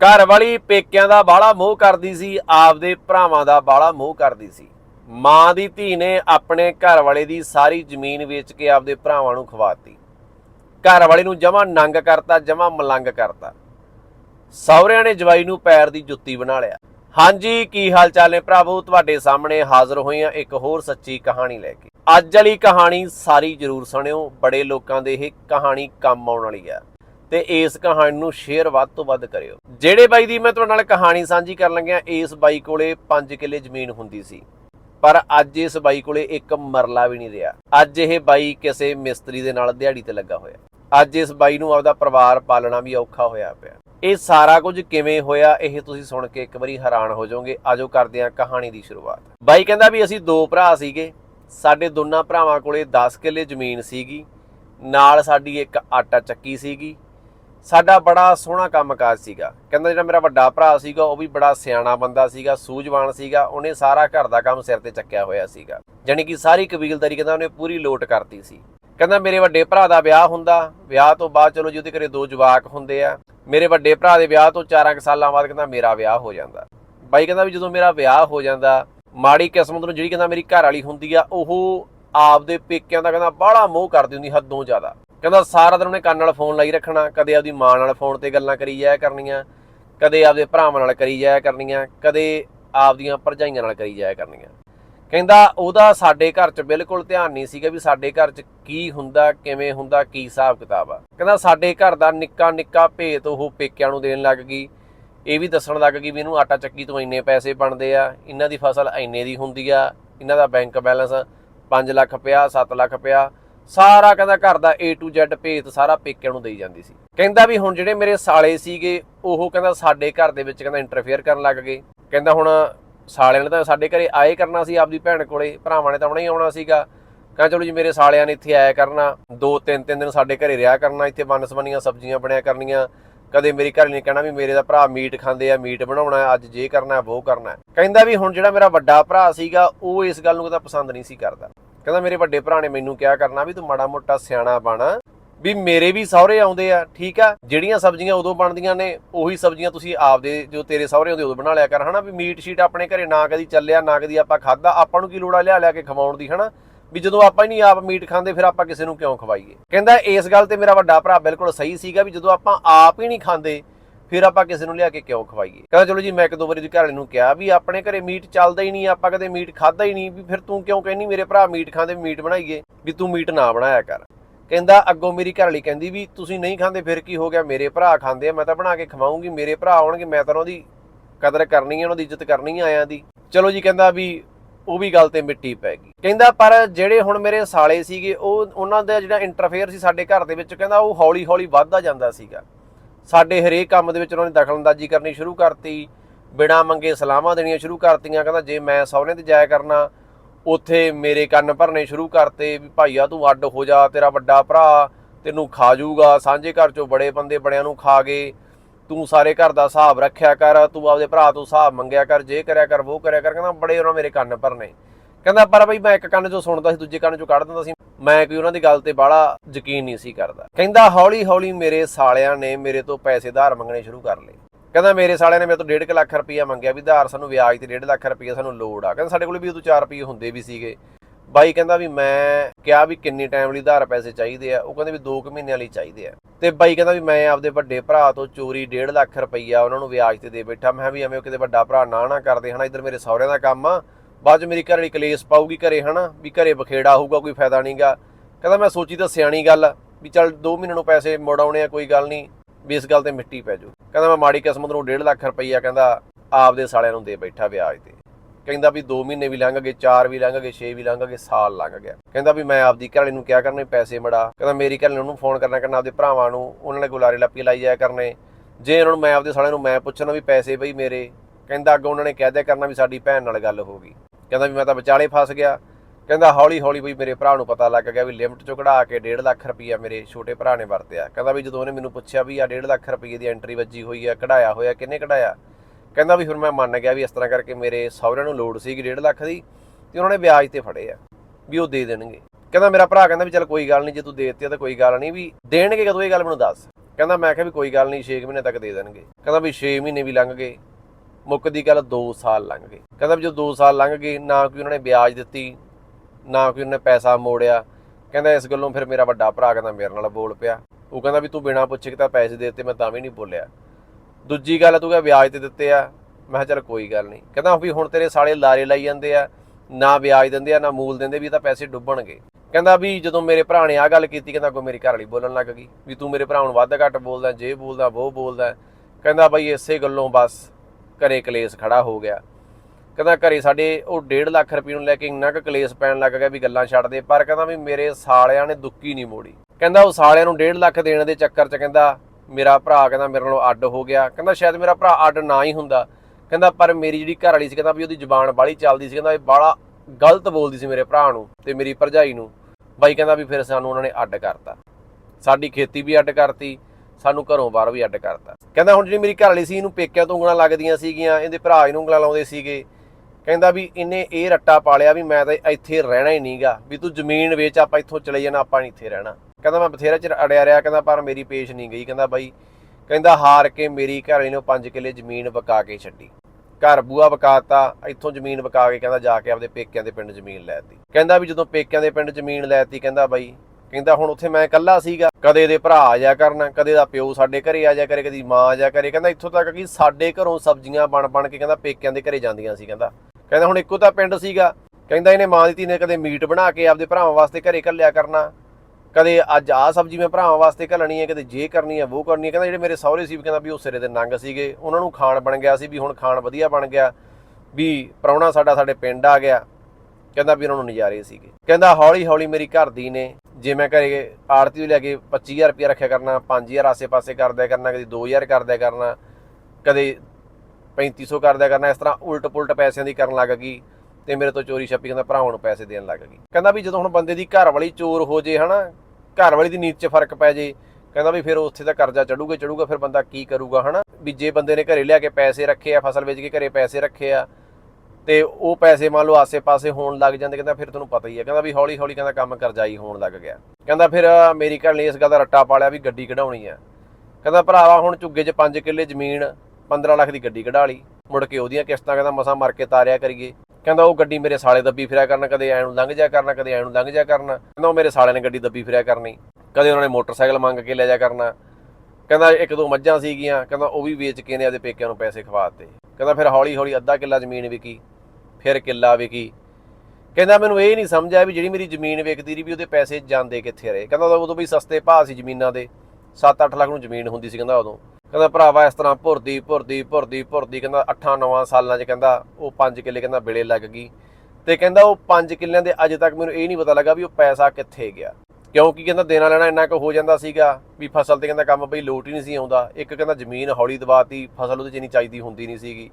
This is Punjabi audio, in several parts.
ਘਰ ਵਾਲੀ ਪੇਕਿਆਂ ਦਾ ਬਾਹਲਾ ਮੋਹ ਕਰਦੀ ਸੀ, ਆਪਦੇ ਭਰਾਵਾਂ ਦਾ ਬਾਹਲਾ ਮੋਹ ਕਰਦੀ ਸੀ। ਮਾਂ ਦੀ ਧੀ ਨੇ ਆਪਣੇ ਘਰ ਵਾਲੇ ਦੀ ਸਾਰੀ ਜ਼ਮੀਨ ਵੇਚ ਕੇ ਆਪਦੇ ਭਰਾਵਾਂ ਨੂੰ ਖਵਾਤੀ। ਘਰ ਵਾਲੇ ਨੂੰ ਜਮਾ ਨੰਗ ਕਰਤਾ, ਜਮਾ ਮਲੰਗ ਕਰਤਾ। ਸਹੁਰਿਆਂ ਨੇ ਜਵਾਈ ਨੂੰ ਪੈਰ ਦੀ ਜੁੱਤੀ ਬਣਾ ਲਿਆ। ਹਾਂਜੀ, ਕੀ ਹਾਲ ਚਾਲ ਨੇ ਭਰਾਵੋ? ਤੁਹਾਡੇ ਸਾਹਮਣੇ ਹਾਜ਼ਰ ਹੋਏ ਹਾਂ ਇੱਕ ਹੋਰ ਸੱਚੀ ਕਹਾਣੀ ਲੈ ਕੇ। ਅੱਜ ਵਾਲੀ ਕਹਾਣੀ ਸਾਰੀ ਜਰੂਰ ਸੁਣਿਓ। ਬੜੇ ਲੋਕਾਂ ਦੇ ਇਹ ਕਹਾਣੀ ਕੰਮ ਆਉਣ ਵਾਲੀ ਆ। ਤੇ ਇਸ ਕਹਾਣੀ ਨੂੰ ਸ਼ੇਅਰ ਵੱਧ ਤੋਂ ਵੱਧ ਕਰਿਓ। ਜਿਹੜੇ ਬਾਈ ਦੀ ਮੈਂ ਤੁਹਾਡੇ ਨਾਲ ਕਹਾਣੀ ਸਾਂਝੀ ਕਰਨ ਲੱਗਿਆ, ਇਸ ਬਾਈ ਕੋਲੇ 5 ਕਿੱਲੇ ਜ਼ਮੀਨ ਹੁੰਦੀ ਸੀ। ਪਰ ਅੱਜ ਇਸ ਬਾਈ ਕੋਲੇ ਇੱਕ ਮਰਲਾ ਵੀ ਨਹੀਂ ਰਿਹਾ। ਅੱਜ ਇਹ ਬਾਈ ਕਿਸੇ ਮਿਸਤਰੀ ਦੇ ਨਾਲ ਦਿਹਾੜੀ ਤੇ ਲੱਗਾ ਹੋਇਆ। ਅੱਜ ਇਸ ਬਾਈ ਨੂੰ ਆਪਦਾ ਪਰਿਵਾਰ ਪਾਲਣਾ ਵੀ ਔਖਾ ਹੋਇਆ ਪਿਆ। ਇਹ ਸਾਰਾ ਕੁਝ ਕਿਵੇਂ ਹੋਇਆ, ਇਹ ਤੁਸੀਂ ਸੁਣ ਕੇ ਇੱਕ ਵਾਰੀ ਹੈਰਾਨ ਹੋ ਜਾਓਗੇ। ਆਜੋ ਕਰਦੇ ਹਾਂ ਕਹਾਣੀ ਦੀ ਸ਼ੁਰੂਆਤ। ਬਾਈ ਕਹਿੰਦਾ ਵੀ ਅਸੀਂ ਦੋ ਭਰਾ ਸੀਗੇ। ਸਾਡੇ ਦੋਨਾਂ ਭਰਾਵਾਂ ਕੋਲੇ 10 ਕਿੱਲੇ ਜ਼ਮੀਨ ਸੀਗੀ। ਨਾਲ ਸਾਡੀ ਇੱਕ ਆਟਾ ਚੱਕੀ ਸੀਗੀ। ਸਾਡਾ ਬੜਾ ਸੋਹਣਾ ਕੰਮਕਾਜ ਸੀਗਾ। ਕਹਿੰਦਾ ਜਿਹੜਾ ਮੇਰਾ ਵੱਡਾ ਭਰਾ ਸੀਗਾ, ਉਹ ਵੀ ਬੜਾ ਸਿਆਣਾ ਬੰਦਾ ਸੀਗਾ, ਸੂਝਵਾਨ ਸੀਗਾ, ਉਹਨੇ ਸਾਰਾ ਘਰ ਦਾ ਕੰਮ ਸਿਰ ਤੇ ਚੱਕਿਆ ਹੋਇਆ ਸੀਗਾ। ਜਾਣੀ ਕਿ ਸਾਰੀ ਕਬੀਲਦਾਰੀ ਕਹਿੰਦਾ ਉਹਨੇ ਪੂਰੀ ਲੋਟ ਕਰਤੀ ਸੀ। ਕਹਿੰਦਾ ਮੇਰੇ ਵੱਡੇ ਭਰਾ ਦਾ ਵਿਆਹ ਹੁੰਦਾ, ਵਿਆਹ ਤੋਂ ਬਾਅਦ ਚਲੋ ਜੀ ਉਹਦੇ ਘਰੇ ਦੋ ਜਵਾਕ ਹੁੰਦੇ ਆ, ਮੇਰੇ ਵੱਡੇ ਭਰਾ ਦੇ ਵਿਆਹ ਤੋਂ 4 ਸਾਲਾਂ ਬਾਅਦ ਕਹਿੰਦਾ ਮੇਰਾ ਵਿਆਹ ਹੋ ਜਾਂਦਾ। ਬਾਈ ਕਹਿੰਦਾ ਵੀ ਜਦੋਂ ਮੇਰਾ ਵਿਆਹ ਹੋ ਜਾਂਦਾ, ਮਾੜੀ ਕਿਸਮਤ ਨੂੰ ਜਿਹੜੀ ਕਹਿੰਦਾ ਮੇਰੀ ਘਰ ਵਾਲੀ ਹੁੰਦੀ ਆ, ਉਹ ਆਪਦੇ ਪੇਕਿਆਂ ਦਾ ਕਹਿੰਦਾ ਬਾਹਲਾ ਮੋਹ ਕਰਦੀ ਹੁੰਦੀ ਹੱਦੋਂ ਜ਼ਿਆਦਾ। ਕਹਿੰਦਾ ਸਾਰਾ ਦਿਨ ਉਹਨੇ ਕੰਨ ਨਾਲ ਫੋਨ ਲਾਈ ਰੱਖਣਾ, ਕਦੇ ਆਪਦੀ ਮਾਂ ਨਾਲ ਫੋਨ ਤੇ ਗੱਲਾਂ ਕਰੀ ਜਾਇਆ ਕਰਨੀਆਂ, ਕਦੇ ਆਪਦੇ ਭਰਾਵਾਂ ਨਾਲ ਕਰੀ ਜਾਇਆ ਕਰਨੀਆਂ, ਕਦੇ ਆਪਦੀਆਂ ਭਰਜਾਈਆਂ ਨਾਲ ਕਰੀ ਜਾਇਆ ਕਰਨੀਆਂ। ਕਹਿੰਦਾ ਉਹਦਾ ਸਾਡੇ ਘਰ 'ਚ ਬਿਲਕੁਲ ਧਿਆਨ ਨਹੀਂ ਸੀਗਾ ਵੀ ਸਾਡੇ ਘਰ 'ਚ ਕੀ ਹੁੰਦਾ, ਕਿਵੇਂ ਹੁੰਦਾ, ਕੀ ਹਿਸਾਬ ਕਿਤਾਬ ਆ। ਕਹਿੰਦਾ ਸਾਡੇ ਘਰ ਦਾ ਨਿੱਕਾ ਨਿੱਕਾ ਭੇਤ ਉਹ ਪੇਕਿਆਂ ਨੂੰ ਦੇਣ ਲੱਗ ਗਈ। ਇਹ ਵੀ ਦੱਸਣ ਲੱਗ ਗਈ ਵੀ ਇਹਨੂੰ ਆਟਾ ਚੱਕੀ ਤੋਂ ਇੰਨੇ ਪੈਸੇ ਬਣਦੇ ਆ, ਇਹਨਾਂ ਦੀ ਫਸਲ ਇੰਨੇ ਦੀ ਹੁੰਦੀ ਆ, ਇਹਨਾਂ ਦਾ ਬੈਂਕ ਬੈਲੈਂਸ 5 ਲੱਖ ਪਿਆ 7 ਲੱਖ ਪਿਆ। ਸਾਰਾ ਕਹਿੰਦਾ ਘਰ ਦਾ A to Z ਭੇਤ ਸਾਰਾ ਪੇਕਿਆਂ ਨੂੰ ਦੇਈ ਜਾਂਦੀ ਸੀ। ਕਹਿੰਦਾ ਵੀ ਹੁਣ ਜਿਹੜੇ ਮੇਰੇ ਸਾਲੇ ਸੀਗੇ ਉਹ ਕਹਿੰਦਾ ਸਾਡੇ ਘਰ ਦੇ ਵਿੱਚ ਕਹਿੰਦਾ ਇੰਟਰਫੇਅਰ ਕਰਨ ਲੱਗ ਗਏ। ਕਹਿੰਦਾ ਹੁਣ ਸਾਲਿਆਂ ਨੇ ਤਾਂ ਸਾਡੇ ਘਰੇ ਆਏ ਕਰਨਾ ਸੀ ਆਪਦੀ ਭੈਣ ਕੋਲੇ ਭਰਾਵਾਂ ਨੇ ਤਾਂ ਆਉਣਾ ਹੀ ਆਉਣਾ ਸੀਗਾ। ਕਹਿੰਦਾ ਚਲੋ ਜੀ ਮੇਰੇ ਸਾਲਿਆਂ ਨੇ ਇੱਥੇ ਆਇਆ ਕਰਨਾ ਦੋ ਤਿੰਨ ਤਿੰਨ ਦਿਨ ਸਾਡੇ ਘਰੇ ਰਿਹਾ ਕਰਨਾ ਇੱਥੇ ਵਨਸਵਨੀਆਂ ਸਬਜ਼ੀਆਂ ਬਣਿਆ ਕਰਨੀਆਂ। ਕਦੇ ਮੇਰੀ ਘਰ ਨੇ ਕਹਿਣਾ ਵੀ ਮੇਰੇ ਦਾ ਭਰਾ ਮੀਟ ਖਾਂਦੇ ਆ ਮੀਟ ਬਣਾਉਣਾ ਅੱਜ ਜੇ ਕਰਨਾ ਹੈ, ਉਹ ਕਰਨਾ। ਕਹਿੰਦਾ ਵੀ ਹੁਣ ਜਿਹੜਾ ਮੇਰਾ ਵੱਡਾ ਭਰਾ ਸੀਗਾ ਉਹ ਇਸ ਗੱਲ ਨੂੰ ਕਦਾ ਪਸੰਦ ਨਹੀਂ ਸੀ ਕਰਦਾ। ਕਹਿੰਦਾ ਮੇਰੇ ਵੱਡੇ ਭਰਾ ਨੇ ਮੈਨੂੰ ਕਿਹਾ ਕਰਨਾ ਵੀ ਤੂੰ ਮਾੜਾ ਮੋਟਾ ਸਿਆਣਾ ਬਣ। ਵੀ ਮੇਰੇ ਵੀ ਸਹੁਰੇ ਆਉਂਦੇ ਆ, ਠੀਕ ਆ? ਜਿਹੜੀਆਂ ਸਬਜ਼ੀਆਂ ਉਦੋਂ ਬਣਦੀਆਂ ਨੇ, ਉਹੀ ਸਬਜ਼ੀਆਂ ਤੁਸੀਂ ਆਪਦੇ ਜੋ ਤੇਰੇ ਸਹੁਰੇ ਆਉਂਦੇ ਉਦੋਂ ਬਣਾ ਲਿਆ ਕਰ, ਹਨਾ? ਵੀ ਮੀਟ ਸ਼ੀਟ ਆਪਣੇ ਘਰੇ ਨਾ ਕਦੀ ਚੱਲਿਆ, ਨਾ ਕਦੀ ਆਪਾਂ ਖਾਦਾ ਆਪਾਂ ਨੂੰ ਕੀ ਲੋੜ ਆ ਲਿਆ ਲਿਆ ਕੇ ਖਵਾਉਣ ਦੀ, ਹਨਾ? ਵੀ ਜਦੋਂ ਆਪਾਂ ਹੀ ਨਹੀਂ ਆਪ ਮੀਟ ਖਾਂਦੇ, ਫਿਰ ਆਪਾਂ ਕਿਸੇ ਨੂੰ ਕਿਉਂ ਖਵਾਈਏ? ਕਹਿੰਦਾ ਇਸ ਗੱਲ ਤੇ ਮੇਰਾ ਵੱਡਾ ਭਰਾ ਬਿਲਕੁਲ ਸਹੀ ਸੀਗਾ ਵੀ ਜਦੋਂ ਆਪਾਂ ਆਪ ਹੀ ਨਹੀਂ ਖਾਂਦੇ ਫਿਰ ਆਪਾਂ ਕਿਸੇ ਨੂੰ ਲਿਆ ਕੇ ਕਿਉਂ ਖਵਾਈਏ? ਕਹਿੰਦਾ, ਚਲੋ ਜੀ, ਮੈਂ ਇੱਕ ਦੋ ਵਾਰੀ ਦੀ ਘਰਵਾਲੇ ਨੂੰ ਕਿਹਾ ਵੀ ਆਪਣੇ ਘਰੇ ਮੀਟ ਚੱਲਦਾ ਹੀ ਨਹੀਂ, ਆਪਾਂ ਕਦੇ ਮੀਟ ਖਾਦਾ ਹੀ ਨਹੀਂ, ਵੀ ਫਿਰ ਤੂੰ ਕਿਉਂ ਕਹਿੰਨੀ ਮੇਰੇ ਭਰਾ ਮੀਟ ਖਾਂਦੇ ਵੀ ਮੀਟ ਬਣਾਈਏ, ਵੀ ਤੂੰ ਮੀਟ ਨਾ ਬਣਾਇਆ ਕਰ। ਕਹਿੰਦਾ, ਅੱਗੋਂ ਮੇਰੀ ਘਰਵਾਲੀ ਕਹਿੰਦੀ ਵੀ ਤੁਸੀਂ ਨਹੀਂ ਖਾਂਦੇ, ਫਿਰ ਕੀ ਹੋ ਗਿਆ? ਮੇਰੇ ਭਰਾ ਖਾਂਦੇ ਆ, ਮੈਂ ਤਾਂ ਬਣਾ ਕੇ ਖਵਾਉਂਗੀ, ਮੇਰੇ ਭਰਾ ਆਉਣਗੇ, ਮੈਂ ਤਾਂ ਉਹਦੀ ਕਦਰ ਕਰਨੀ ਹੈ ਉਹਨਾਂ ਦੀ ਇੱਜ਼ਤ ਕਰਨੀ ਹੈ ਆਇਆਂ ਦੀ। ਚਲੋ ਜੀ, ਕਹਿੰਦਾ ਵੀ ਉਹ ਵੀ ਗੱਲ ਤੇ ਮਿੱਟੀ ਪੈ ਗਈ। ਕਹਿੰਦਾ, ਪਰ ਜਿਹੜੇ ਹੁਣ ਮੇਰੇ ਸਾਲੇ ਸੀਗੇ, ਉਹ, ਉਹਨਾਂ ਦਾ ਜਿਹੜਾ ਇੰਟਰਫੇਅਰ ਸੀ ਸਾਡੇ ਘਰ ਦੇ ਵਿੱਚ, ਕਹਿੰਦਾ ਉਹ ਹੌਲੀ ਹੌਲੀ ਵੱਧਦਾ ਜਾਂਦਾ ਸੀਗਾ। ਸਾਡੇ ਹਰੇਕ ਕੰਮ ਦੇ ਵਿੱਚ ਉਹਨਾਂ ਨੇ ਦਖਲਅੰਦਾਜ਼ੀ ਕਰਨੀ ਸ਼ੁਰੂ ਕਰਤੀ, ਬਿਨਾਂ ਮੰਗੇ ਸਲਾਹਾਂ ਦੇਣੀਆਂ ਸ਼ੁਰੂ ਕਰਤੀਆਂ, ਕਹਿੰਦਾ ਜੇ ਮੈਂ ਸਹੁਰੇ ਤੇ ਜਾਇਆ ਕਰਨਾ, ਉੱਥੇ ਮੇਰੇ ਕੰਨ ਭਰਨੇ ਸ਼ੁਰੂ ਕਰਤੇ ਵੀ ਭਾਈਆ ਤੂੰ ਅੱਡ ਹੋ ਜਾ, ਤੇਰਾ ਵੱਡਾ ਭਰਾ ਤੈਨੂੰ ਖਾ ਜੂਗਾ ਸਾਂਝੇ ਘਰ ਚੋਂ ਬੜੇ ਬੰਦੇ ਬੜਿਆਂ ਨੂੰ ਖਾ ਗਏ, ਤੂੰ ਸਾਰੇ ਘਰ ਦਾ ਹਿਸਾਬ ਰੱਖਿਆ ਕਰ, ਤੂੰ ਆਪਦੇ ਭਰਾ ਤੋਂ ਹਿਸਾਬ ਮੰਗਿਆ ਕਰ, ਜੇ ਕਰਿਆ ਕਰ ਉਹ ਕਰਿਆ ਕਰ, ਕਹਿੰਦਾ ਬੜੇ ਉਹਨਾਂ ਮੇਰੇ ਕੰਨ ਭਰਨੇ। ਕਹਿੰਦਾ, ਪਰ ਬਈ ਮੈਂ ਇੱਕ ਕੰਨ ਚੋਂ ਸੁਣਦਾ ਸੀ, ਦੂਜੇ ਕੰਨ ਚੋਂ ਕੱਢ ਦਿੰਦਾ ਸੀ। ਮੈਂ ਕੋਈ ਉਹਨਾਂ ਦੀ ਗੱਲ ਤੇ ਬਾਹਲਾ ਯਕੀਨ ਨਹੀਂ ਸੀ ਕਰਦਾ। ਕਹਿੰਦਾ ਹੌਲੀ ਹੌਲੀ ਮੇਰੇ ਸਾਲਿਆਂ ਨੇ ਮੇਰੇ ਤੋਂ ਪੈਸੇ ਧਾਰ ਮੰਗਣੇ ਸ਼ੁਰੂ ਕਰ ਲਏ। ਕਹਿੰਦਾ, ਮੇਰੇ ਸਾਲਿਆਂ ਨੇ ਮੇਰੇ ਤੋਂ 1.5 ਲੱਖ ਰੁਪਈਆ ਮੰਗਿਆ ਵੀ ਧਾਰ ਸਾਨੂੰ ਵਿਆਜ ਤੇ 1.5 ਲੱਖ ਰੁਪਈਆ ਸਾਨੂੰ ਲੋੜ ਆ। ਕਹਿੰਦਾ, ਸਾਡੇ ਕੋਲ ਵੀ ਉਦੋਂ 4 ਰੁਪਈਏ ਹੁੰਦੇ ਵੀ ਸੀਗੇ। ਬਾਈ ਕਹਿੰਦਾ ਵੀ, ਮੈਂ ਕਿਹਾ ਵੀ ਕਿੰਨੇ ਟਾਈਮ ਲਈ ਧਾਰ ਪੈਸੇ ਚਾਹੀਦੇ ਆ? ਉਹ ਕਹਿੰਦੇ ਵੀ 2 ਕੁ ਮਹੀਨਿਆਂ ਲਈ ਚਾਹੀਦੇ ਆ। ਤੇ ਬਾਈ ਕਹਿੰਦਾ ਵੀ, ਮੈਂ ਆਪਦੇ ਵੱਡੇ ਭਰਾ ਤੋਂ ਚੋਰੀ 1.5 ਲੱਖ ਰੁਪਈਆ ਉਹਨਾਂ ਨੂੰ ਵਿਆਜ ਤੇ ਦੇ ਬੈਠਾ। ਮੈਂ ਕਿਹਾ ਵੀ, ਐਵੇਂ ਕਿਤੇ ਵੱਡਾ ਭਰਾ ਨਾ ਨਾ ਕਰਦੇ ਹਨਾ, ਇੱਧਰ ਮੇਰੇ ਸਹੁਰਿਆਂ ਦਾ ਕੰਮ ਆ। ਬਾਅਦ ਚ ਮੇਰੀ ਘਰ ਵਾਲੀ ਕਲੇਸ਼ ਪਾਊਗੀ ਘਰੇ, ਹਨਾ? ਵੀ ਘਰੇ ਬਖੇੜਾ ਹੋਊਗਾ, ਕੋਈ ਫਾਇਦਾ ਨਹੀਂਗਾ ਕਹਿੰਦਾ ਮੈਂ ਸੋਚੀ ਤਾਂ ਸਿਆਣੀ ਗੱਲ ਵੀ ਚੱਲ 2 ਮਹੀਨੇ ਨੂੰ ਪੈਸੇ ਮੁੜ ਆਉਣੇ ਆ, ਕੋਈ ਗੱਲ ਨਹੀਂ ਵੀ ਇਸ ਗੱਲ ਤੇ ਮਿੱਟੀ ਪੈ ਜਾਊ। ਕਹਿੰਦਾ ਮੈਂ ਮਾੜੀ ਕਿਸਮਤ ਨੂੰ 1.5 ਲੱਖ ਰੁਪਈਆ ਕਹਿੰਦਾ ਆਪਦੇ ਸਾਲਿਆਂ ਨੂੰ ਦੇ ਬੈਠਾ ਵਿਆਜ ਤੇ। ਕਹਿੰਦਾ ਵੀ 2 ਮਹੀਨੇ ਵੀ ਲੰਘ ਗਏ 4 ਵੀ ਲੰਘ ਗਏ 6 ਵੀ ਲੰਘ ਗਏ ਸਾਲ ਲੰਘ ਗਿਆ। ਕਹਿੰਦਾ ਵੀ ਮੈਂ ਆਪਦੀ ਘਰਵਾਲੀ ਨੂੰ ਕਿਹਾ ਕਰਨੇ ਪੈਸੇ ਮੜਾ। ਕਹਿੰਦਾ ਮੇਰੀ ਘਰਵਾਲੀ ਨੂੰ ਫੋਨ ਕਰਨਾ ਕਰਨਾ ਆਪਦੇ ਭਰਾਵਾਂ ਨੂੰ, ਉਹਨਾਂ ਨੇ ਗੁਲਾਰੇ ਲੱਪੀ ਲਾਈ ਜਾਇਆ ਕਰਨੇ। ਜੇ ਉਹਨਾਂ ਨੂੰ ਮੈਂ ਆਪਦੇ ਸਾਲਿਆਂ ਨੂੰ ਮੈਂ ਪੁੱਛਣਾ ਵੀ ਪੈਸੇ ਬਈ ਮੇਰੇ, ਕਹਿੰਦਾ ਅੱਗੋਂ ਉਹਨਾਂ ਨੇ ਕਹਿ ਦਿਆ ਕਰਨਾ ਵੀ ਸਾਡੀ ਭੈਣ ਨਾਲ ਗੱਲ ਹੋ ਗਈ। ਕਹਿੰਦਾ ਵੀ ਮੈਂ ਤਾਂ ਵਿਚਾਲੇ ਫਸ ਗਿਆ। ਕਹਿੰਦਾ ਹੌਲੀ ਹੌਲੀ ਵੀ ਮੇਰੇ ਭਰਾ ਨੂੰ ਪਤਾ ਲੱਗ ਗਿਆ ਵੀ ਲਿਮਟ ਚੋਂ ਕਢਾ ਕੇ 1.5 ਲੱਖ ਰੁਪਈਆ ਮੇਰੇ ਛੋਟੇ ਭਰਾ ਨੇ ਵਰਤਿਆ। ਕਹਿੰਦਾ ਵੀ ਜਦੋਂ ਉਹਨੇ ਮੈਨੂੰ ਪੁੱਛਿਆ ਵੀ ਆ 1.5 ਲੱਖ ਰੁਪਈਏ ਦੀ ਐਂਟਰੀ ਵੱਜੀ ਹੋਈ ਆ, ਕਢਾਇਆ ਹੋਇਆ ਕਿੰਨੇ ਕਢਾਇਆ? ਕਹਿੰਦਾ ਵੀ ਫਿਰ ਮੈਂ ਮੰਨ ਗਿਆ ਵੀ ਇਸ ਤਰ੍ਹਾਂ ਕਰਕੇ ਮੇਰੇ ਸਹੁਰਿਆਂ ਨੂੰ ਲੋੜ ਸੀਗੀ 1.5 ਲੱਖ ਦੀ ਤੇ ਉਹਨਾਂ ਨੇ ਵਿਆਜ ਤੇ ਫੜੇ ਆ ਵੀ ਉਹ ਦੇ ਦੇਣਗੇ। ਕਹਿੰਦਾ ਮੇਰਾ ਭਰਾ ਕਹਿੰਦਾ ਵੀ ਚੱਲ ਕੋਈ ਗੱਲ ਨਹੀਂ, ਜੇ ਤੂੰ ਦੇ ਦਿੱਤੀ ਤਾਂ ਕੋਈ ਗੱਲ ਨਹੀਂ ਵੀ ਦੇਣਗੇ ਕਦੋਂ, ਇਹ ਗੱਲ ਮੈਨੂੰ ਦੱਸ। ਕਹਿੰਦਾ ਮੈਂ ਕਿਹਾ ਵੀ ਕੋਈ ਗੱਲ ਨਹੀਂ 6 ਮਹੀਨੇ ਤੱਕ ਦੇ ਦੇਣਗੇ। ਕਹਿੰਦਾ ਵੀ 6 ਮਹੀਨੇ ਵੀ ਲੰਘ ਗਏ। ਮੁੱਕਦੀ ਗੱਲ 2 ਸਾਲ ਲੰਘ ਗਏ। ਕਹਿੰਦਾ ਵੀ ਜਦੋਂ 2 ਸਾਲ ਲੰਘ ਗਏ, ਨਾ ਕੋਈ ਉਹਨਾਂ ਨੇ ਵਿਆਜ ਦਿੱਤੀ, ਨਾ ਕੋਈ ਉਹਨੇ ਪੈਸਾ ਮੋੜਿਆ। ਕਹਿੰਦਾ ਇਸ ਗੱਲੋਂ ਫਿਰ ਮੇਰਾ ਵੱਡਾ ਭਰਾ ਕਹਿੰਦਾ ਮੇਰੇ ਨਾਲ ਬੋਲ ਪਿਆ। ਉਹ ਕਹਿੰਦਾ ਵੀ ਤੂੰ ਬਿਨਾਂ ਪੁੱਛੇ ਕਿ ਤਾਂ ਪੈਸੇ ਦੇ ਦਿੱਤੇ, ਮੈਂ ਤਾਂ ਵੀ ਨਹੀਂ ਬੋਲਿਆ। ਦੂਜੀ ਗੱਲ, ਤੂੰ ਕਿਹਾ ਵਿਆਜ ਤੇ ਦਿੱਤੇ ਆ। ਮੈਂ ਕਿਹਾ ਚੱਲ ਕੋਈ ਗੱਲ ਨਹੀਂ। ਕਹਿੰਦਾ ਵੀ ਹੁਣ ਤੇਰੇ ਸਾਲੇ ਲਾਰੇ ਲਾਈ ਜਾਂਦੇ ਆ, ਨਾ ਵਿਆਜ ਦਿੰਦੇ ਆ, ਨਾ ਮੂਲ ਦਿੰਦੇ ਵੀ ਤਾਂ ਪੈਸੇ ਡੁੱਬਣਗੇ। ਕਹਿੰਦਾ ਵੀ ਜਦੋਂ ਮੇਰੇ ਭਰਾ ਨੇ ਆ ਗੱਲ ਕੀਤੀ, ਕਹਿੰਦਾ ਕੋ ਮੇਰੀ ਘਰ ਵਾਲੀ ਬੋਲਣ ਲੱਗ ਗਈ ਵੀ ਤੂੰ ਮੇਰੇ ਭਰਾ ਨੂੰ ਵੱਧ ਘੱਟ ਬੋਲਦਾ, ਜੇ ਬੋਲਦਾ ਉਹ ਬੋਲਦਾ। ਕਹਿੰਦਾ ਬਈ ਇਸੇ ਗੱਲੋਂ ਬਸ। ਘਰੇ ਕਲੇਸ਼ ਖੜਾ ਹੋ ਗਿਆ। ਕਹਿੰਦਾ ਘਰੇ ਸਾਡੇ ਉਹ 1.5 ਲੱਖ ਰੁਪਏ ਨੂੰ ਲੈ ਕੇ ਇੰਨਾ ਕੁ ਕਲੇਸ਼ ਪੈਣ ਲੱਗ ਗਿਆ ਵੀ ਗੱਲਾਂ ਛੱਡ ਦੇ, ਪਰ ਕਹਿੰਦਾ ਵੀ ਮੇਰੇ ਸਾਲਿਆਂ ਨੇ ਦੁੱਕੀ ਨਹੀਂ ਮੋੜੀ। ਕਹਿੰਦਾ ਉਹ ਸਾਲਿਆਂ ਨੂੰ 1.5 ਲੱਖ ਦੇਣ ਦੇ ਚੱਕਰ 'ਚ ਕਹਿੰਦਾ ਮੇਰਾ ਭਰਾ ਕਹਿੰਦਾ ਮੇਰੇ ਨਾਲੋਂ ਅੱਡ ਹੋ ਗਿਆ। ਕਹਿੰਦਾ ਸ਼ਾਇਦ ਮੇਰਾ ਭਰਾ ਅੱਡ ਨਾ ਹੀ ਹੁੰਦਾ। ਕਹਿੰਦਾ ਪਰ ਮੇਰੀ ਜਿਹੜੀ ਘਰ ਵਾਲੀ ਸੀ ਕਹਿੰਦਾ ਵੀ ਉਹਦੀ ਜ਼ੁਬਾਨ ਬਾਲੀ ਚੱਲਦੀ ਸੀ, ਕਹਿੰਦਾ ਇਹ ਬਾਲਾ ਗਲਤ ਬੋਲਦੀ ਸੀ ਮੇਰੇ ਭਰਾ ਨੂੰ ਤੇ ਮੇਰੀ ਭਰਜਾਈ ਨੂੰ। ਬਾਈ ਕਹਿੰਦਾ ਵੀ ਫਿਰ ਸਾਨੂੰ ਉਹਨਾਂ ਨੇ ਅੱਡ ਕਰਤਾ। ਸਾਡੀ ਖੇਤੀ ਵੀ ਅੱਡ ਕਰਤੀ। ਸਾਨੂੰ ਘਰੋਂ ਬਾਹਰ ਵੀ ਅੱਡ ਕਰਤਾ। ਕਹਿੰਦਾ ਹੁਣ ਜਿਹੜੀ ਮੇਰੀ ਘਰ ਵਾਲੀ ਸੀ, ਇਹਨੂੰ ਪੇਕਿਆਂ ਤੋਂ ਉਂਗਲਾਂ ਲੱਗਦੀਆਂ ਸੀਗੀਆਂ, ਇਹਦੇ ਭਰਾ ਇਹਨੂੰ ਉਂਗਲਾਂ ਲਾਉਂਦੇ ਸੀਗੇ। ਕਹਿੰਦਾ ਵੀ ਇਹਨੇ ਇਹ ਰੱਟਾ ਪਾਲਿਆ ਵੀ ਮੈਂ ਤਾਂ ਇੱਥੇ ਰਹਿਣਾ ਹੀ ਨਹੀਂਗਾ, ਵੀ ਤੂੰ ਜ਼ਮੀਨ ਵੇਚ, ਆਪਾਂ ਇੱਥੋਂ ਚਲੇ ਜਾਣਾ, ਆਪਾਂ ਨਹੀਂ ਇੱਥੇ ਰਹਿਣਾ। ਕਹਿੰਦਾ ਮੈਂ ਬਥੇਰਾ ਚਿਰ ਅੜਿਆ ਰਿਹਾ, ਕਹਿੰਦਾ ਪਰ ਮੇਰੀ ਪੇਸ਼ ਨਹੀਂ ਗਈ। ਕਹਿੰਦਾ ਬਾਈ, ਕਹਿੰਦਾ ਹਾਰ ਕੇ ਮੇਰੀ ਘਰ ਵਾਲੀ ਨੂੰ 5 ਕਿੱਲੇ ਜ਼ਮੀਨ ਵਕਾ ਕੇ ਛੱਡੀ। ਘਰ ਬੂਆ ਵਕਾਤਾ, ਇੱਥੋਂ ਜ਼ਮੀਨ ਵਕਾ ਕੇ ਕਹਿੰਦਾ ਜਾ ਕੇ ਆਪਦੇ ਪੇਕਿਆਂ ਦੇ ਪਿੰਡ ਜ਼ਮੀਨ ਲੈਤੀ ਕਹਿੰਦਾ ਵੀ ਜਦੋਂ ਪੇਕਿਆਂ ਦੇ ਪਿੰਡ ਜ਼ਮੀਨ ਲੈਤੀ ਕਹਿੰਦਾ ਬਾਈ ਕਹਿੰਦਾ ਹੁਣ ਉੱਥੇ ਮੈਂ ਇਕੱਲਾ ਸੀਗਾ, ਕਦੇ ਦੇ ਭਰਾ ਆ ਜਾ ਕਰਨ, ਕਦੇ ਦਾ ਪਿਓ ਸਾਡੇ ਘਰੇ ਆ ਜਾ ਕਰੇ, ਕਦੀ ਮਾਂ ਆ ਜਾ ਕਰੇ। ਕਹਿੰਦਾ ਇੱਥੋਂ ਤੱਕ ਕਿ ਸਾਡੇ ਘਰੋਂ ਸਬਜ਼ੀਆਂ ਬਣ ਬਣ ਕੇ ਕਹਿੰਦਾ ਪੇਕਿਆਂ ਦੇ ਘਰੇ ਜਾਂਦੀਆਂ ਸੀ ਕਹਿੰਦਾ। ਕਹਿੰਦਾ ਹੁਣ ਇੱਕੋ ਤਾਂ ਪਿੰਡ ਸੀਗਾ। ਕਹਿੰਦਾ ਇਹਨੇ ਮਾਂ ਦੀ ਧੀ ਨੇ ਕਦੇ ਮੀਟ ਬਣਾ ਕੇ ਆਪਦੇ ਭਰਾਵਾਂ ਵਾਸਤੇ ਘਰੇ ਘੱਲਿਆ ਕਰਨਾ। ਕਦੇ ਅੱਜ ਆਹ ਸਬਜ਼ੀ ਮੈਂ ਭਰਾਵਾਂ ਵਾਸਤੇ ਘੱਲਣੀ ਹੈ, ਕਦੇ ਜੇ ਕਰਨੀ ਹੈ ਉਹ ਕਰਨੀ ਹੈ। ਕਹਿੰਦਾ ਜਿਹੜੇ ਮੇਰੇ ਸਹੁਰੇ ਸੀ, ਵੀ ਕਹਿੰਦਾ ਵੀ ਉਹ ਸਿਰੇ ਦੇ ਨੰਗ ਸੀਗੇ। ਉਹਨਾਂ ਨੂੰ ਖਾਣ ਬਣ ਗਿਆ ਸੀ, ਵੀ ਹੁਣ ਖਾਣ ਵਧੀਆ ਬਣ ਗਿਆ। ਵੀ ਪ੍ਰਾਹੁਣਾ ਸਾਡਾ ਸਾਡੇ ਪਿੰਡ ਆ ਗਿਆ। ਕਹਿੰਦਾ ਵੀ ਉਹਨਾਂ ਨੂੰ ਨਜ਼ਾਰੇ ਸੀਗੇ। ਕਹਿੰਦਾ ਹੌਲੀ ਹੌਲੀ ਮੇਰੀ ਘਰ ਦੀ ਨੇ ਜੇ ਮੈਂ ਘਰੇ ਆੜਤੀ ਲੈ ਕੇ 25000 ਰੁਪਇਆ ਰੱਖਿਆ ਕਰਨਾ 5000 ਆਸੇ-ਪਾਸੇ ਕਰਦਿਆ ਕਰਨਾ, ਕਦੀ 2000 ਕਰਦਿਆ ਕਰਨਾ, ਕਦੇ 3500 ਕਰਦਿਆ ਕਰਨਾ, ਇਸ ਤਰ੍ਹਾਂ ਉਲਟ-ਪੁਲਟ ਪੈਸਿਆਂ ਦੀ ਕਰਨ ਲੱਗ ਗਈ ਤੇ ਮੇਰੇ ਤੋਂ ਚੋਰੀ ਛੱਪੀ ਕਹਿੰਦਾ ਭਰਾਵਾਂ ਨੂੰ ਪੈਸੇ ਦੇਣ ਲੱਗ ਗਈ। ਕਹਿੰਦਾ ਵੀ ਜਦੋਂ ਹੁਣ ਬੰਦੇ ਦੀ ਘਰ ਵਾਲੀ ਚੋਰ ਹੋ ਜੇ ਹਨਾ, ਘਰ ਵਾਲੀ ਦੀ ਨੀਤ 'ਚ ਫ਼ਰਕ ਪੈ ਜੇ, ਕਹਿੰਦਾ ਵੀ ਫਿਰ ਉੱਥੇ ਤਾਂ ਕਰਜ਼ਾ ਚੜੂਗਾ ਚੜੂਗਾ, ਫਿਰ ਬੰਦਾ ਕੀ ਕਰੂਗਾ ਹਨਾ? ਵੀ ਜੇ ਬੰਦੇ ਨੇ ਘਰੇ ਲਿਆ ਕੇ ਪੈਸੇ ਰੱਖੇ ਆ, ਫਸਲ ਵੇਚ ਕੇ ਘਰੇ ਪੈਸੇ ਰੱਖੇ ਆ ਤੇ ਉਹ ਪੈਸੇ ਮੰਨ ਲਓ ਆਸੇ-ਪਾਸੇ ਹੋਣ ਲੱਗ ਜਾਂਦੇ, ਕਹਿੰਦਾ ਫਿਰ ਤੁਹਾਨੂੰ ਪਤਾ ਹੀ ਹੈ ਕਹਿੰਦਾ ਵੀ ਹੌਲੀ-ਹੌਲੀ ਕਹਿੰਦਾ ਕੰਮ ਕਰਜ਼ਾਈ ਹੋਣ ਲੱਗ ਗਿਆ। ਕਹਿੰਦਾ ਫਿਰ ਮੇਰੀ ਘਰ ਨੇ ਇਸ ਗੱਲ ਦਾ ਰੱਟਾ ਪਾਲਿਆ ਵੀ ਗੱਡੀ ਕਢਾਉਣੀ ਆ। ਕਹਿੰਦਾ ਭਰਾਵਾ ਹੁਣ ਝੁੱਗੇ 'ਚ 5 ਕਿੱਲੇ ਜ਼ਮੀਨ 15 ਲੱਖ ਦੀ ਗੱਡੀ ਕਢਾ ਲਈ, ਮੁੜ ਕੇ ਉਹਦੀਆਂ ਕਿਸ਼ਤਾਂ ਕਹਿੰਦਾ ਮਸਾਂ ਮਰ ਕੇ ਤਾਰਿਆ ਕਰੀਏ। ਕਹਿੰਦਾ ਉਹ ਗੱਡੀ ਮੇਰੇ ਸਾਲੇ ਦੱਬੀ ਫਿਰਿਆ ਕਰਨ, ਕਦੇ ਐ ਨੂੰ ਲੰਘ ਜਾ ਕਰਨਾ, ਕਦੇ ਐ ਨੂੰ ਲੰਘ ਜਾ ਕਰਨਾ। ਕਹਿੰਦਾ ਉਹ ਮੇਰੇ ਸਾਲੇ ਨੇ ਗੱਡੀ ਦੱਬੀ ਫਿਰਿਆ ਕਰਨੀ, ਕਦੇ ਉਹਨਾਂ ਨੇ ਮੋਟਰਸਾਈਕਲ ਮੰਗ ਕੇ ਲੈ ਜਾ ਕਰਨਾ। ਕਹਿੰਦਾ ਇੱਕ ਦੋ ਮੱਝਾਂ ਸੀਗੀਆਂ, ਕਹਿੰਦਾ ਉਹ ਵੀ ਵੇਚ ਕੇ ਨੇ ਆਪਦੇ ਪੇਕਿਆਂ ਨੂੰ ਪੈਸੇ ਖਵਾ ਦਿੱਤੇ। ਕਹਿੰਦਾ ਫਿਰ ਹੌਲੀ ਹੌਲੀ ਅੱਧਾ ਕਿੱਲਾ ਜ਼ਮੀਨ ਵਿਕੀ। ਫਿਰ ਕਿੱਲਾ ਵਿਕੀ ਕਹਿੰਦਾ ਮੈਨੂੰ ਇਹ ਨਹੀਂ ਸਮਝ ਆਇਆ ਵੀ ਜਿਹੜੀ ਮੇਰੀ ਜ਼ਮੀਨ ਵਿਕਦੀ ਰਹੀ ਵੀ ਉਹਦੇ ਪੈਸੇ ਜਾਂਦੇ ਕਿੱਥੇ ਰਹੇ। ਕਹਿੰਦਾ ਉਦੋਂ ਵੀ ਸਸਤੇ ਭਾਅ ਸੀ ਜ਼ਮੀਨਾਂ ਦੇ। 7-8 ਲੱਖ ਨੂੰ ਜ਼ਮੀਨ ਹੁੰਦੀ ਸੀ ਕਹਿੰਦਾ ਉਦੋਂ। ਕਹਿੰਦਾ ਭਰਾਵਾ ਇਸ ਤਰ੍ਹਾਂ ਭੁਰਦੀ ਭੁਰਦੀ ਭੁਰਦੀ ਭੁਰਦੀ ਕਹਿੰਦਾ 8-9 ਸਾਲਾਂ 'ਚ ਕਹਿੰਦਾ ਉਹ 5 ਕਿੱਲੇ ਕਹਿੰਦਾ ਬਿਲੇ ਲੱਗ ਗਈ। ਤੇ ਕਹਿੰਦਾ ਉਹ 5 ਕਿੱਲਿਆਂ ਦੇ ਅਜੇ ਤੱਕ ਮੈਨੂੰ ਇਹ ਨਹੀਂ ਪਤਾ ਲੱਗਾ ਵੀ ਉਹ ਪੈਸਾ ਕਿੱਥੇ ਗਿਆ। ਕਿਉਂਕਿ ਕਹਿੰਦਾ ਦੇਣਾ ਲੈਣਾ ਇੰਨਾ ਕੁ ਹੋ ਜਾਂਦਾ ਸੀਗਾ ਵੀ ਫਸਲ ਤੇ ਕਹਿੰਦਾ ਕੰਮ ਬਈ ਲੋਟ ਹੀ ਨਹੀਂ ਸੀ ਆਉਂਦਾ। ਇੱਕ ਕਹਿੰਦਾ ਜ਼ਮੀਨ ਹੌਲੀ ਦਬਾਤੀ, ਫਸਲ ਉਹਦੇ 'ਚ ਨਹੀਂ ਚਾਹੀਦੀ ਹੁੰਦੀ ਨਹੀਂ ਸੀਗੀ।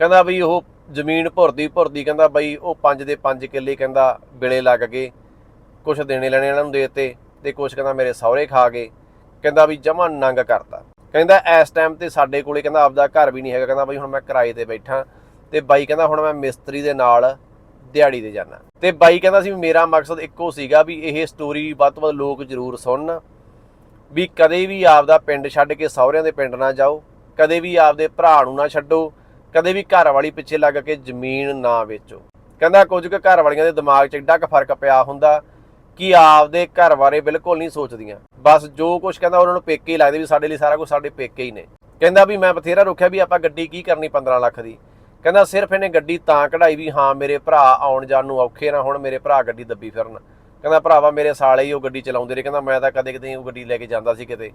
ਕਹਿੰਦਾ ਬਈ ਉਹ ਜ਼ਮੀਨ ਭੁਰਦੀ ਭੁਰਦੀ ਕਹਿੰਦਾ ਬਈ ਉਹ 5 ਦੇ 5 ਕਿੱਲੇ ਕਹਿੰਦਾ ਬਿਲੇ ਲੱਗ ਗਏ ਕੁਝ ਦੇਣੇ ਲੈਣੇ ਇਹਨਾਂ ਨੂੰ ਦੇਤੇ ਤੇ ਕੁਝ ਕਹਿੰਦਾ ਮੇਰੇ ਸਹੁਰੇ ਖਾ ਗਏ, ਕਹਿੰਦਾ ਵੀ ਜਮਾ ਨੰਗ ਕਰਤਾ। ਕਹਿੰਦਾ ਇਸ ਟਾਈਮ ਤੇ ਸਾਡੇ ਕੋਲੇ ਕਹਿੰਦਾ ਆਪਦਾ ਘਰ ਵੀ ਨਹੀਂ ਹੈਗਾ, ਕਹਿੰਦਾ ਬਈ ਹੁਣ ਮੈਂ ਕਿਰਾਏ ਤੇ ਬੈਠਾ ਤੇ ਬਾਈ ਕਹਿੰਦਾ ਹੁਣ ਮੈਂ ਮਿਸਤਰੀ ਦੇ ਨਾਲ ਦਿਹਾੜੀ ਤੇ ਜਾਣਾ ਤੇ ਬਾਈ ਕਹਿੰਦਾ ਸੀ ਵੀ ਮੇਰਾ ਮਕਸਦ ਇੱਕੋ ਸੀਗਾ ਵੀ ਇਹ ਸਟੋਰੀ ਵੱਧ ਤੋਂ ਵੱਧ ਲੋਕ ਜ਼ਰੂਰ ਸੁਣਨ ਵੀ ਕਦੇ ਵੀ ਆਪਦਾ ਪਿੰਡ ਛੱਡ ਕੇ ਸਹੁਰਿਆਂ ਦੇ ਪਿੰਡ ਨਾ ਜਾਓ, ਕਦੇ ਵੀ ਆਪਦੇ ਭਰਾ ਨੂੰ ਨਾ ਛੱਡੋ ਕਦੇ ਵੀ ਘਰ ਵਾਲੀ ਪਿੱਛੇ ਲੱਗ ਕੇ ਜ਼ਮੀਨ ਨਾ ਵੇਚੋ। ਕਹਿੰਦਾ ਕੁਝ ਕੁ ਘਰ ਵਾਲੀਆਂ ਦੇ ਦਿਮਾਗ 'ਚ ਏਡਾ ਕੁ ਫ਼ਰਕ ਪਿਆ ਹੁੰਦਾ ਕਿ ਆਪਦੇ ਘਰ ਬਾਰੇ ਬਿਲਕੁਲ ਨਹੀਂ ਸੋਚਦੀਆਂ। ਬਸ ਜੋ ਕੁਝ ਕਹਿੰਦਾ ਉਹਨਾਂ ਨੂੰ ਪੇਕੇ ਹੀ ਲੱਗਦੇ ਵੀ ਸਾਡੇ ਲਈ ਸਾਰਾ ਕੁਝ ਸਾਡੇ ਪੇਕੇ ਹੀ ਨੇ। ਕਹਿੰਦਾ ਵੀ ਮੈਂ ਬਥੇਰਾ ਰੁਕਿਆ ਵੀ ਆਪਾਂ ਗੱਡੀ ਕੀ ਕਰਨੀ 15 ਲੱਖ ਦੀ। ਕਹਿੰਦਾ ਸਿਰਫ ਇਹਨੇ ਗੱਡੀ ਤਾਂ ਕਢਾਈ ਵੀ ਹਾਂ ਮੇਰੇ ਭਰਾ ਆਉਣ ਜਾਣ ਨੂੰ ਔਖੇ ਨਾ ਹੁਣ, ਮੇਰੇ ਭਰਾ ਗੱਡੀ ਦੱਬੀ ਫਿਰਨ। ਕਹਿੰਦਾ ਭਰਾਵਾ ਮੇਰੇ ਸਾਲੇ ਹੀ ਉਹ ਗੱਡੀ ਚਲਾਉਂਦੇ ਰਹੇ। ਕਹਿੰਦਾ ਮੈਂ ਤਾਂ ਕਦੇ ਕਦੇ ਉਹ ਗੱਡੀ ਲੈ ਕੇ ਜਾਂਦਾ ਸੀ ਕਿਤੇ।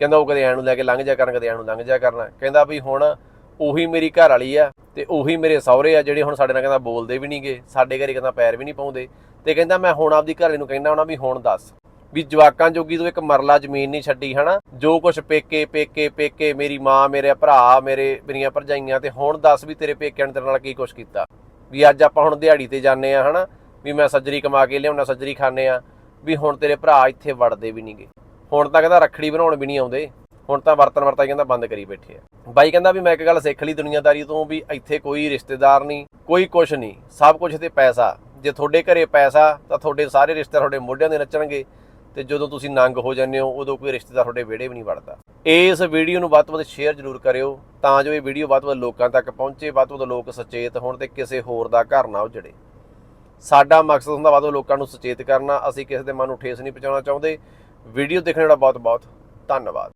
ਕਹਿੰਦਾ ਉਹ ਕਦੇ ਐਂ ਨੂੰ ਲੈ ਕੇ ਲੰਘ ਜਾ ਕਰਨ, ਕਦੇ ਐਂ ਨੂੰ ਲੰਘ ਜਾ ਕਰਨਾ। ਕਹਿੰਦਾ ਵੀ ਹੁਣ ਉਹੀ ਮੇਰੀ ਘਰ ਵਾਲੀ ਆ ਤੇ ਉਹੀ ਮੇਰੇ ਸਹੁਰੇ ਆ ਜਿਹੜੇ ਹੁਣ ਸਾਡੇ ਨਾਲ ਕਹਿੰਦਾ ਬੋਲਦੇ ਵੀ ਨਹੀਂਗੇ ਸਾਡੇ ਘਰੇ ਕਹਿੰਦਾ ਪੈਰ ਵੀ ਨਹੀਂ ਪਾਉਂਦੇ। ਤੇ ਕਹਿੰਦਾ ਮੈਂ ਹੁਣ ਆਪਦੀ ਘਰ ਨੂੰ ਕਹਿੰਦਾ ਉਹਨਾਂ ਵੀ ਹੁਣ ਦੱਸ ਵੀ ਜਵਾਕਾਂ ਜੋਗੀ ਤੋਂ ਇੱਕ ਮਰਲਾ ਜ਼ਮੀਨ ਨਹੀਂ ਛੱਡੀ, ਹਨਾ? ਜੋ ਕੁਛ ਪੇਕੇ ਪੇਕੇ ਪੇਕੇ ਮੇਰੀ ਮਾਂ, ਮੇਰੇ ਭਰਾ, ਮੇਰੇ, ਮੇਰੀਆਂ ਭਰਜਾਈਆਂ ਤੇ ਹੁਣ ਦੱਸ ਵੀ ਤੇਰੇ ਪੇਕਿਆਂ ਨੇ ਤੇਰੇ ਨਾਲ ਕੀ ਕੁਛ ਕੀਤਾ। ਵੀ ਅੱਜ ਆਪਾਂ ਹੁਣ ਦਿਹਾੜੀ ਤੇ ਜਾਂਦੇ ਆ, ਹਨਾ? ਵੀ ਮੈਂ ਸੱਜਰੀ ਕਮਾ ਕੇ ਲਿਆਉਣਾ, ਸੱਜਰੀ ਖਾਣੇ ਆ। ਵੀ ਹੁਣ ਤੇਰੇ ਭਰਾ ਇੱਥੇ ਵੜਦੇ ਵੀ ਨਹੀਂਗੇ ਹੁਣ ਤਾਂ ਕਹਿੰਦਾ ਰੱਖੜੀ ਬਣਾਉਣ ਵੀ ਨਹੀਂ ਆਉਂਦੇ। ਹੁਣ ਤਾਂ ਵਰਤਨ ਵਰਤਾਈ ਕਹਿੰਦਾ ਬੰਦ ਕਰੀ ਬੈਠੇ ਆ। ਬਾਈ ਕਹਿੰਦਾ ਵੀ ਮੈਂ ਇੱਕ ਗੱਲ ਸਿੱਖ ਲਈ ਦੁਨੀਆਦਾਰੀ ਤੋਂ ਵੀ ਇੱਥੇ ਕੋਈ ਰਿਸ਼ਤੇਦਾਰ ਨਹੀਂ, ਕੋਈ ਕੁਛ ਨਹੀਂ, ਸਭ ਕੁਝ ਤੇ ਪੈਸਾ। ਜੇ ਤੁਹਾਡੇ ਘਰੇ ਪੈਸਾ, ਤਾਂ ਤੁਹਾਡੇ ਸਾਰੇ ਰਿਸ਼ਤੇ ਤੁਹਾਡੇ ਮੋਢਿਆਂ ਦੇ ਨੱਚਣਗੇ ਤੇ ਜਦੋਂ ਤੁਸੀਂ ਨੰਗ ਹੋ ਜਾਂਦੇ ਹੋ, ਉਦੋਂ ਕੋਈ ਰਿਸ਼ਤੇਦਾਰ ਤੁਹਾਡੇ ਵਿਹੜੇ ਵੀ ਨਹੀਂ ਵੜਦਾ। ਇਸ ਵੀਡੀਓ ਨੂੰ ਵੱਧ ਤੋਂ ਵੱਧ ਸ਼ੇਅਰ ਜ਼ਰੂਰ ਕਰਿਓ, ਤਾਂ ਜੋ ਇਹ ਵੀਡੀਓ ਵੱਧ ਤੋਂ ਵੱਧ ਲੋਕਾਂ ਤੱਕ ਪਹੁੰਚੇ, ਵੱਧ ਤੋਂ ਵੱਧ ਲੋਕ ਸੁਚੇਤ ਹੋਣ ਤੇ ਕਿਸੇ ਹੋਰ ਦਾ ਘਰ ਨਾ ਉਜੜੇ। ਸਾਡਾ ਮਕਸਦ ਹੁੰਦਾ ਵੱਧ ਤੋਂ ਵੱਧ ਲੋਕਾਂ ਨੂੰ ਸੁਚੇਤ ਕਰਨਾ, ਅਸੀਂ ਕਿਸੇ ਦੇ ਮਨ ਨੂੰ ਠੇਸ ਨਹੀਂ ਪਹੁੰਚਾਉਣਾ ਚਾਹੁੰਦੇ। ਵੀਡੀਓ ਦੇਖਣ ਵਾਲਾ ਬਹੁਤ ਬਹੁਤ ਧੰਨਵਾਦ।